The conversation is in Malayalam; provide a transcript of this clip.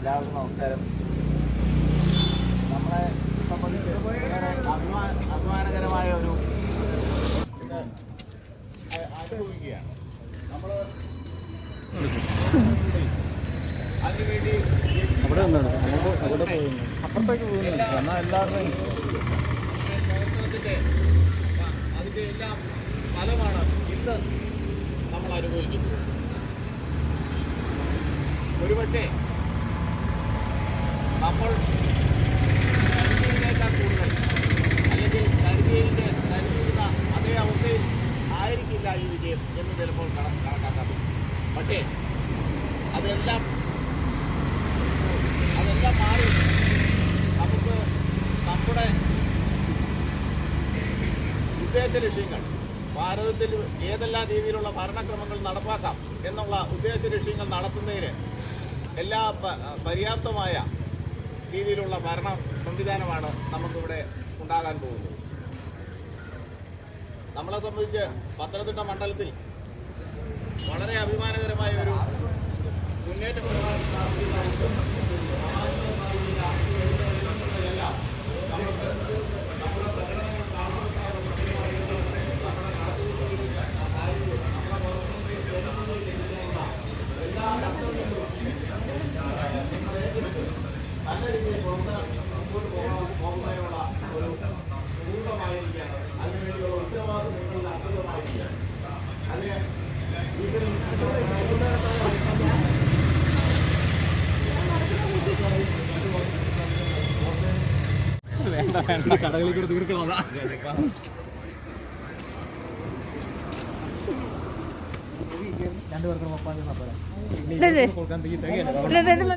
എല്ലാവർക്കും നമസ്കാരം. നമ്മളെ സംബന്ധിച്ച് അഭിമാനകരമായ ഒരു അനുഭവിക്കുകയാണ്. നമ്മൾ അതിനുവേണ്ടി അവിടെ അപ്പുറത്തേക്ക് പോകുന്നു. എന്നാൽ എല്ലാവരുടെയും അതിന്റെ എല്ലാം ഫലമാണ് ഇന്ന് നമ്മൾ അനുഭവിക്കുന്നത്. ഒരുപക്ഷേ നമ്മൾ കരുതിയിലേക്കാൾ കൂടുതൽ. അല്ലെങ്കിൽ കരുതിയിലിന്റെ കരുതിയിരുന്ന അതേ അവസ്ഥയിൽ ആയിരിക്കില്ല ഈ വിജയം എന്ന് ചിലപ്പോൾ കണക്കാക്കാം പക്ഷേ അതെല്ലാം അതെല്ലാം മാറി. നമുക്ക് നമ്മുടെ ഉദ്ദേശ ലക്ഷ്യങ്ങൾ ഭാരതത്തിൽ ഏതെല്ലാം രീതിയിലുള്ള ഭരണക്രമങ്ങൾ നടപ്പാക്കാം എന്നുള്ള ഉദ്ദേശ ലക്ഷ്യങ്ങൾ നടത്തുന്നതിന് എല്ലാ പര്യാപ്തമായ രീതിയിലുള്ള ഭരണ സംവിധാനമാണ് നമുക്കിവിടെ ഉണ്ടാകാൻ പോകുന്നത്. നമ്മളെ സംബന്ധിച്ച് പത്തനംതിട്ട മണ്ഡലത്തിൽ ഇല്ല, കൂടെ ഇത് മതി.